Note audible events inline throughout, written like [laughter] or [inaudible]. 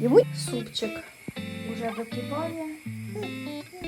Євуть супчик уже википає.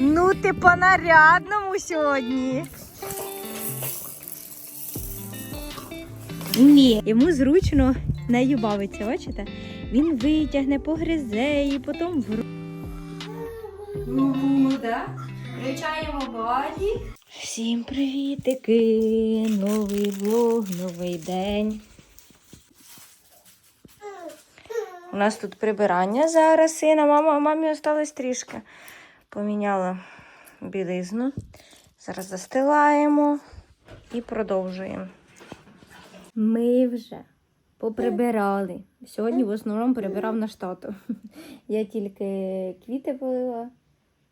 Ну, ти по нарядному сьогодні. Ні, йому зручно нею бавиться, бачите? Він витягне, погризе і потім в Ну, да. Включаємо баді. Всім привітики! Новий влог, новий день. У нас тут прибирання зараз сина. Мама, мамі осталось трішки. Поміняла білизну. Зараз застилаємо і продовжуємо. Ми вже поприбирали. Сьогодні в основному прибирав наш тато. [laughs] Я тільки квіти полила,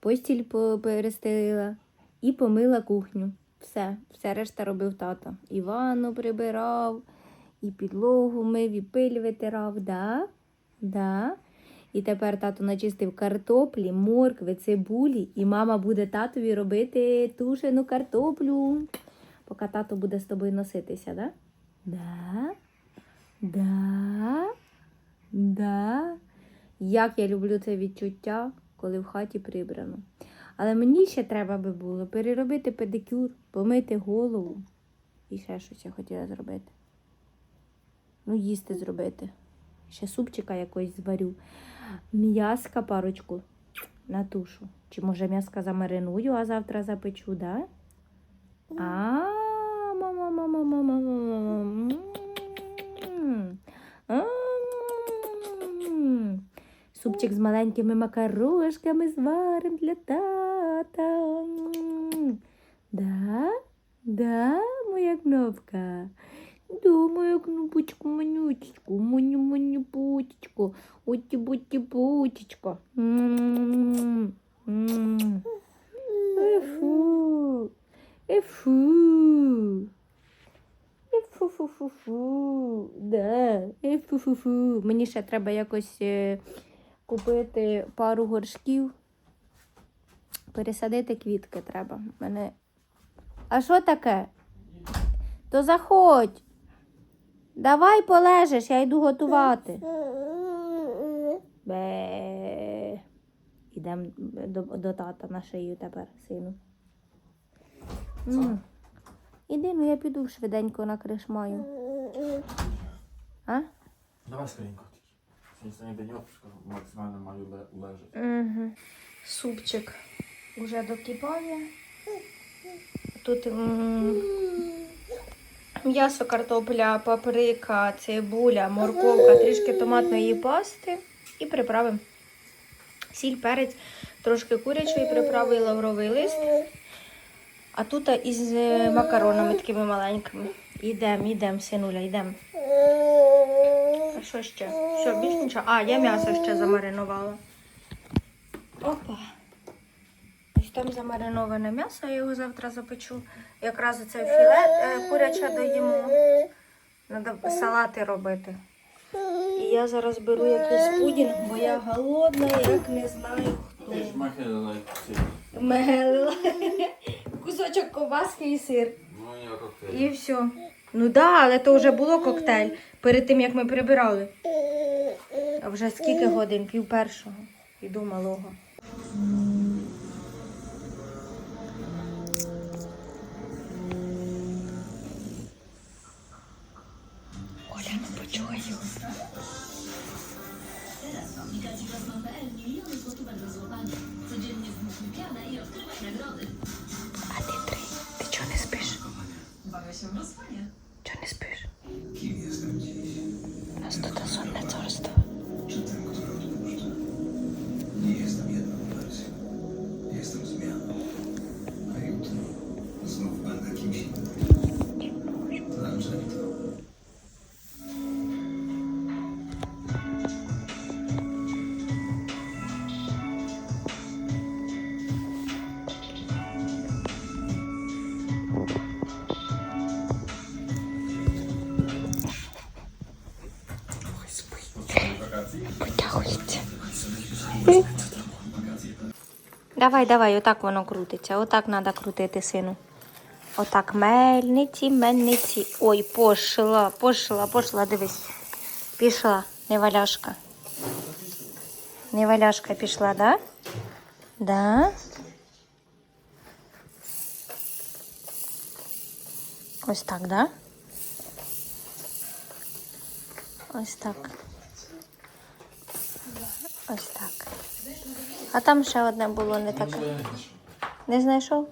постіль перестелила і помила кухню. Все, все решта робив тато. І ванну прибирав, і підлогу мив, і пиль витирав. Да? Да. І тепер тато начистив картоплі, моркви, цибулі, і мама буде татові робити тушену картоплю. Поки тато буде з тобою носитися, да? Да? Да? Да? Як я люблю це відчуття, коли в хаті прибрано. Але мені ще треба би було переробити педикюр, помити голову. І ще щось я хотіла зробити. Ну, їсти зробити. Ще супчика якось зварю. М'яска парочку на тушу. Чи може м'яска замариную, а завтра запечу, да? А, мама, мама, мама, мама. Супчик з маленькими макарошками зварим для тата. Мені ще треба якось е, купити пару горшків. Пересадити квітки треба. Мене... А що таке? То заходь. Давай полежиш, я йду готувати. Бе. Ідемо до, до тата на шию тепер, сину. Іди, ну я піду швиденько на кришмаю. А? Давай скоренько. Если не дойдет, максимально мою лежить. Угу. Супчик уже докипає. Тут м'ясо, картопля, паприка, цибуля, морковка, трішки томатної пасти і приправи. Сіль, перець, трошки курячої приправи і лавровий лист. А тут із е, макаронами такими маленькими. Ідемо, ідемо, синуля, йдемо. Що ще? Що, більш нічого? А, я м'ясо ще замаринувала. Опа. Ось там замариноване м'ясо, я його завтра запечу. Якраз оце філе е, куряче доїмо. Треба салати робити. І я зараз беру якийсь пудінг, бо я голодна, як не знаю хто. Мелила. Кусочок ковбаски і сир. Ну, я. І все. Ну так, да, але то вже було коктейль перед тим, як ми прибирали. А вже скільки годин? Пів першого. Іду малого. Оля, ну почую. Давай, давай, отак воно крутиться. Отак треба крутити, сину. Отак, мельниці, мельниці. Ой, пошла, пошла, пошла, дивись. Пішла, неваляшка. Неваляшка пішла, да? Да. Ось так, да? Ось так. Ось так. А там ще одне було не таке. Не знайшов. Не знайшов?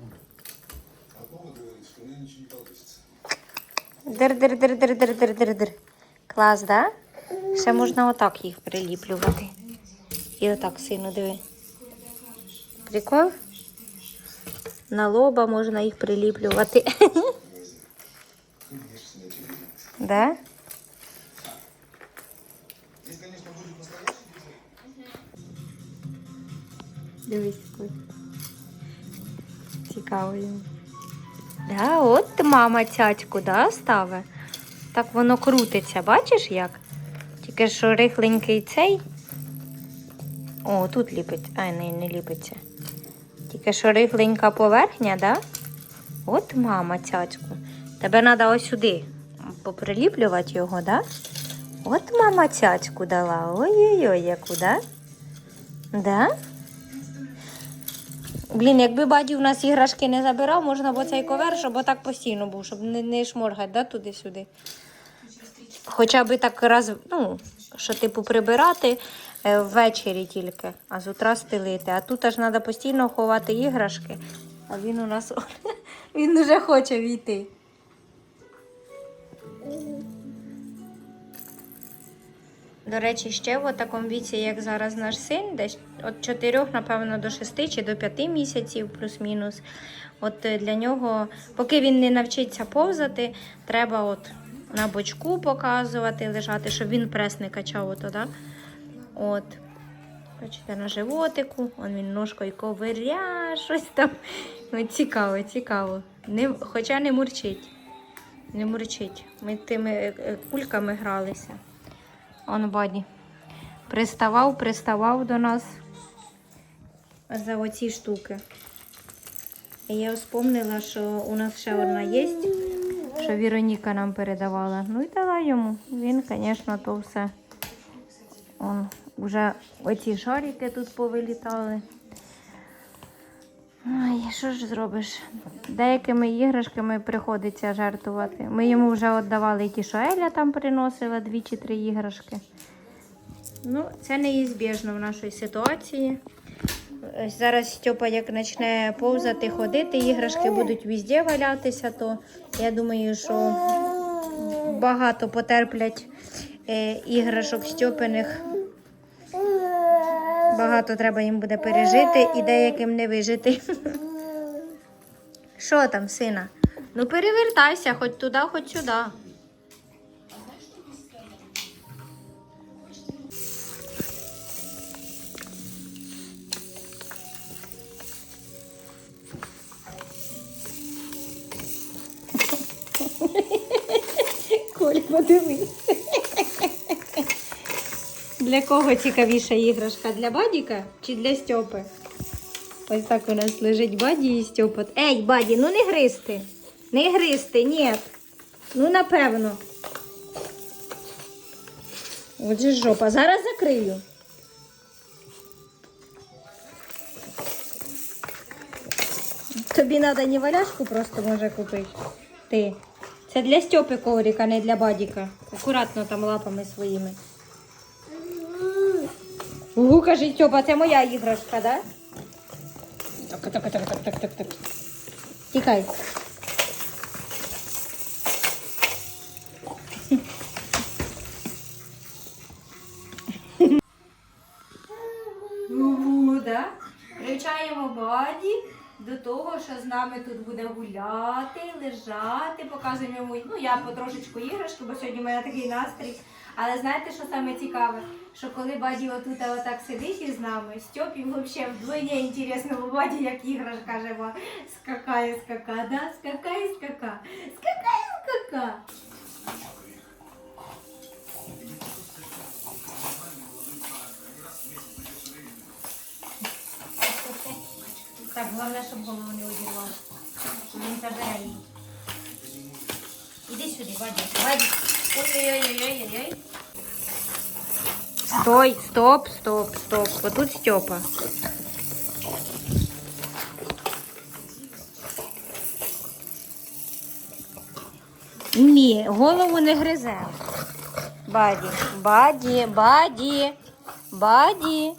А Павло говорит, что у меня ничего не получится. Дир-дир-дир-дир-дир-дир-дир. Клас, да? Ще можна отак їх приліплювати. І отак сину диви. Прикол? На лоба можна їх приліплювати. [laughs] Да? Дивись, який. Цікаво йому. Да, от мама цяцьку, да, ставить. Так воно крутиться, бачиш як? Тільки що рихленький цей. О, тут ліпиться. Ай, не, не ліпиться. Тільки що рихленька поверхня, да? От мама цяцьку. Тебе треба ось сюди поприліплювати його, да? От мама цяцьку дала. Ой-ой-ой, яку, да? Да? Блін, якби баді у нас іграшки не забирав, можна б цей ковер, щоб отак постійно був, щоб не, не шморгати да, туди-сюди. Хоча б так раз, ну, що типу прибирати е, ввечері тільки, а з утра стелити. А тут аж треба постійно ховати іграшки, а він у нас [laughs] він вже хоче війти. До речі, ще в такому віці, як зараз наш син, десь від 4, напевно, до 6 чи до 5 місяців, плюс-мінус. От е, для нього, поки він не навчиться повзати, треба от на бочку показувати, лежати, щоб він прес не качав. Ото, да? От. Бачите, на животику, он він ножкою ковиря, щось там. От цікаво, цікаво. Не, хоча не мурчить. Не мурчить. Ми тими е, е, кульками гралися. Он баді. Приставав, приставав до нас за оці штуки. І я вспомнила, що у нас ще одна є, що Віроніка нам передавала. Ну і дала йому. Він, звісно, то все. Он, вже оці шарики тут повилітали. Що ж зробиш? Деякими іграшками приходиться жертвувати. Ми йому вже віддавали ті, що Еля там приносила дві чи три іграшки. Ну, це неізбіжно в нашій ситуації. Ось Зараз Стьопа як почне повзати, ходити, іграшки будуть везде валятися, то я думаю, що багато потерплять е, іграшок Стьопиних. Багато треба їм буде пережити і деяким не вижити. [laughs] Що там, сина? Ну перевертайся, хоч туди, хоч сюди. Коль, подивись. Для кого цікавіша іграшка? Для Бадіка чи для Стьопи? Ось так у нас лежить Баді і Стьопа. Ей, Баді, ну не гристи. Не гристи, ні. Ну, напевно. Отже, жопа. Зараз закрию. Тобі треба не валяшку просто може купити. Ти. Це для Стьопи а не для Бадіка. Акуратно там лапами своїми. Угу, кажи, Стьопа, це моя іграшка, да? Так, так, так, так, так, так, так. Тікай. Угу. Привчаємо Баді до того, що з нами тут буде гуляти, лежати, показуємо йому. Ну, я потрошечку іграшки, бо сьогодні в мене такий настрій. Але знаєте, що саме цікаве? Що коли Баді отут отак сидить із нами, Стьопі взагалі вдвоє інтересно, бо Баді як іграшка жива. Скакає, скака, да? Скакає, скака. Скакає, скака. Так, головне, щоб голову не одірвав. Щоб він забере її. Іди сюди, Баді. Баді. Ой-ой-ой-ой-ой-ой. Стой, стоп, стоп, стоп. Отут Степа. Ні, голову не гризе. Баді, баді, баді, баді.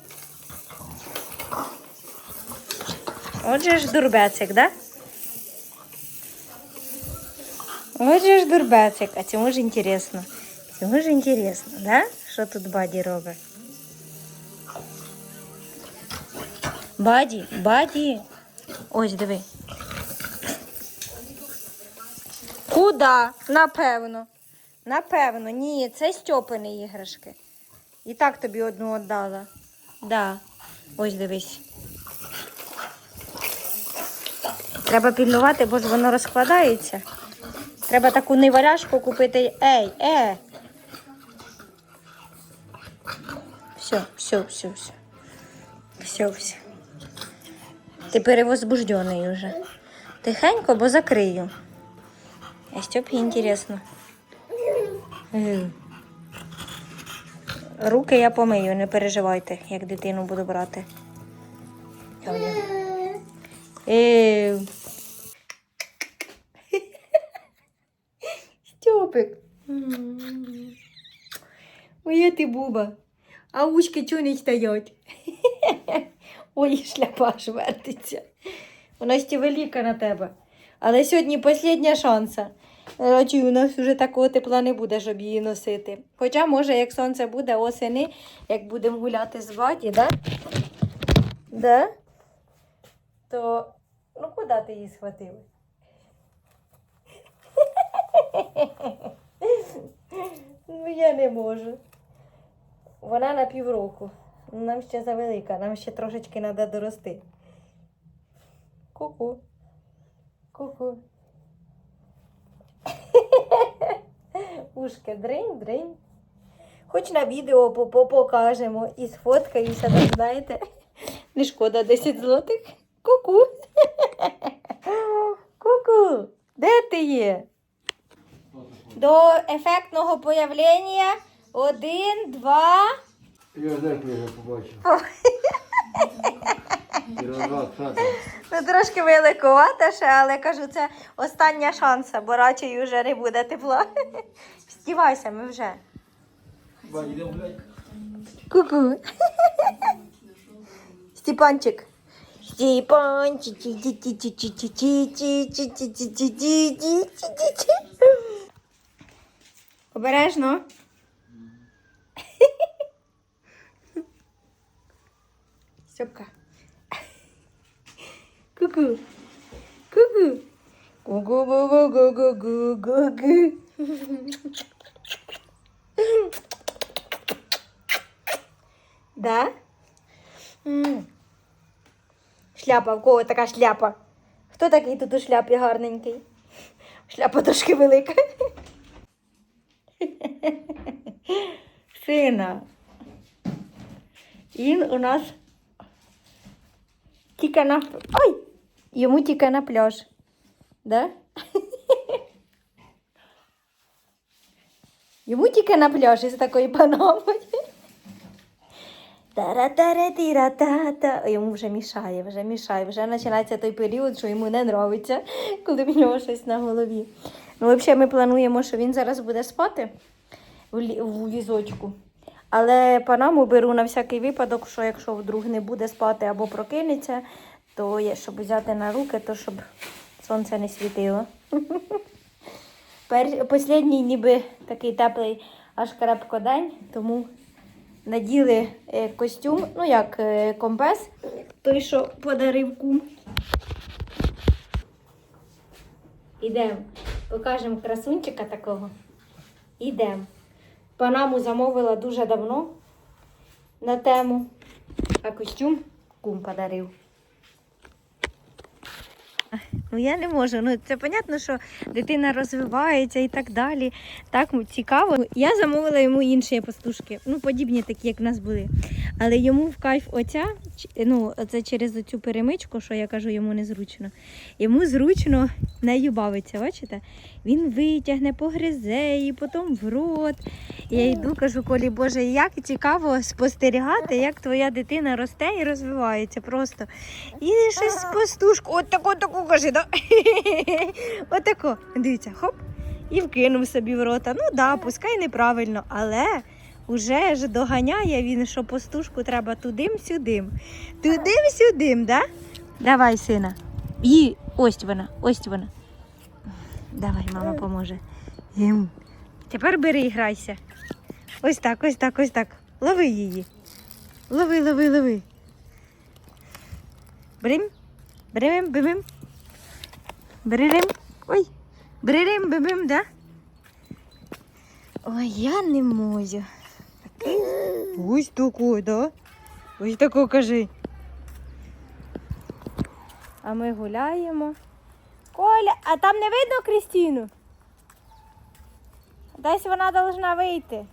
Отже ж дурбецик, да? Отже ж дурбецик, а цьому ж інтересно. Цьому ж інтересно, да? Що тут баді робить? Баді, баді. Ось диви. Куда? Напевно. Напевно, ні, це Стьопини іграшки. І так тобі одну віддала. Да. Ось дивись. Треба пільнувати, бо ж воно розкладається. Треба таку неваляшку купити. Ей, е. Все, все, все, все. Все, все. Ти перевозбуждений вже. Тихенько, бо закрию. А Степі інтересно. Руки я помию, не переживайте, як дитину буду брати. Е. Моя ти буба. А ушки чого не стоять? [laughs] Ой, шляпа аж вертиться. Вона ще велика на тебе. Але сьогодні остання шанса. Радію, у нас вже такого тепла не буде, щоб її носити. Хоча, може, як сонце буде осени, як будемо гуляти з ваді, да? Да? То ну куди ти її схватив? [laughs] Ну я не можу. Вона на півроку. Нам ще завелика, нам ще трошечки треба дорости. Ку-ку. Ку-ку. Ушки дринь, дринь. Хоч на відео по- по- покажемо і сфоткаюся, так знаєте. Не шкода 10 злотих. Ку-ку. Ку-ку. Де ти є? До ефектного появлення. Один, два. Я зеркало вже побачив. Ну, трошки великувата ще, але кажу, це остання шанса, бо радше вже не буде тепла. Стівайся, ми вже. Ку-ку. Степанчик. Степанчик. Обережно. Степка. Ку-ку. Ку-ку. Ку-ку-ку-ку-ку-ку-ку-ку. Да? М. Шляпа, в кого така шляпа? Хто такий тут у шляпі гарненький? Шляпа трошки велика. [laughs] Сина. Він у нас тільки на. Ой! Йому тільки на пляж. Да? [laughs] Йому тільки на пляж із такою панамою. Тара-тара-тіра-та-та. Йому вже мішає, вже мішає. Вже починається той період, що йому не подобається, [laughs] коли в нього щось на голові. Ну, взагалі, ми плануємо, що він зараз буде спати в, візочку. Але панаму беру на всякий випадок, що якщо вдруг не буде спати або прокинеться, то є, щоб взяти на руки, то щоб сонце не світило. [laughs] Послідній ніби такий теплий аж крепко день, тому наділи е, костюм, ну як е, комбез, той, що подарив кум. Ідемо, покажемо красунчика такого. Ідемо. Панаму замовила дуже давно на тему, а костюм кум подарив. Ну я не можу. Ну це понятно, що дитина розвивається і так далі. Так цікаво. Я замовила йому інші пастушки, ну подібні такі, як в нас були. Але йому в кайф оця, ну це через оцю перемичку, що я кажу, йому незручно. Йому зручно нею бавиться, бачите? Він витягне, погризе її, потім в рот. Я йду, кажу, Колі, Боже, як цікаво спостерігати, як твоя дитина росте і розвивається просто. І щось пастушку, от таку, таку каже, да? от таку. [laughs] Дивіться, хоп, і вкинув собі в рота. Ну да, пускай неправильно, але уже ж доганяє він, що пастушку треба тудим-сюдим. Тудим-сюдим, да? Давай, сина. І ось вона, ось вона. Давай, мама поможе. Їм. Тепер бери і грайся. Ось так, ось так, ось так. Лови її. Лови, лови, лови. Брим, брим, бим. Бририм. Ой. Бририм, бим, да? Ой, я не можу. Ось такой, да? Ось тако кажи. А ми гуляємо. Коля, а там не видно Крістіну? Десь вона должна вийти.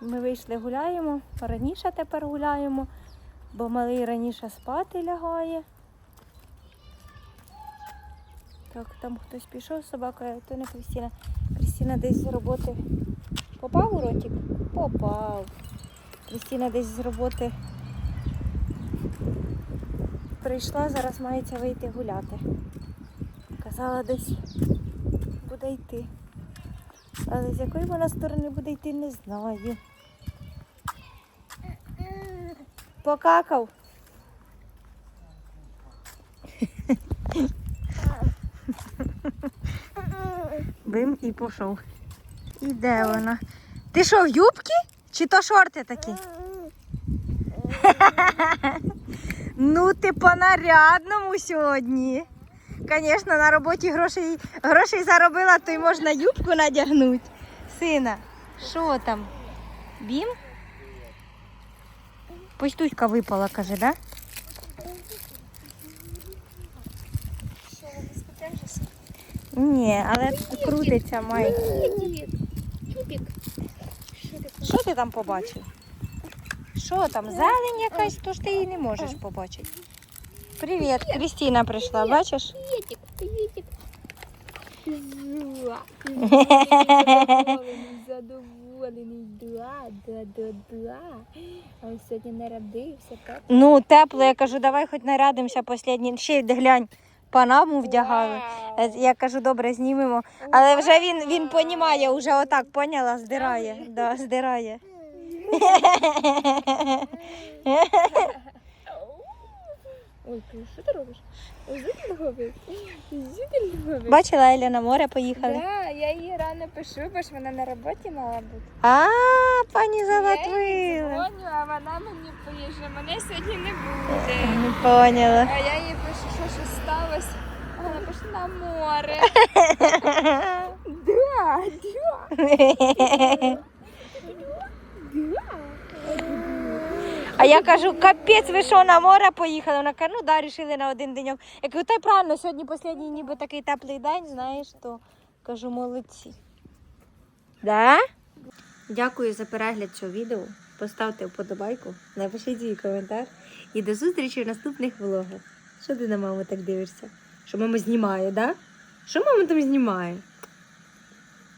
Ми вийшли гуляємо, раніше тепер гуляємо, бо малий раніше спати лягає. Так, там хтось пішов з собакою, то не Крістіна. Крістіна десь з роботи. Попав у ротик? Попав. Крістіна десь з роботи прийшла, зараз мається вийти гуляти. Казала, десь буде йти. Але з якої вона сторони буде йти, не знаю. Покакав. Бим і пішов. І де вона? Ти що, в юбці? Чи то шорти такі? [laughs] ну, ти по нарядному сьогодні. Звісно, на роботі грошей, грошей заробила, то й можна юбку надягнути. Сина, що там? Бім? Постуська випала, каже, да? Ні, але крутиться має. Що ти там побачив? Що там? Зелень якась, то ж ти її не можеш побачити. Привіт, Крістіна прийшла, бачиш? Приветик. Зуа. [laughs] Задоволений. Да, да, да, да. А ось сьогодні народився, так? Ну, тепло, я кажу, давай хоч нарядимося останні. Ще й глянь, панаму вдягали. Е, Я кажу, добре, знімемо. Але вже він, він понімає, вже отак, поняла, здирає. Да, здирає. Ой, ти що ти робиш? Робиш? Бачила, Еля на море поїхали. Да, я їй рано пишу, бо ж вона на роботі мала бути. А, пані Я їй дзвоню, а вона мені пише, мене сьогодні не буде. Не поняла. А я їй пишу, що щось сталося. А вона пише на море. [laughs] Да, да. [laughs] А я кажу, капець, ви що на море поїхали? Вона каже, ну да, рішили на один деньок. Я кажу, та й правильно, сьогодні останній ніби такий теплий день, знаєш, то кажу, молодці. Да? Дякую за перегляд цього відео. Поставте вподобайку, напишіть свій коментар. І до зустрічі в наступних влогах. Що ти на маму так дивишся? Що мама знімає, да? Що мама там знімає?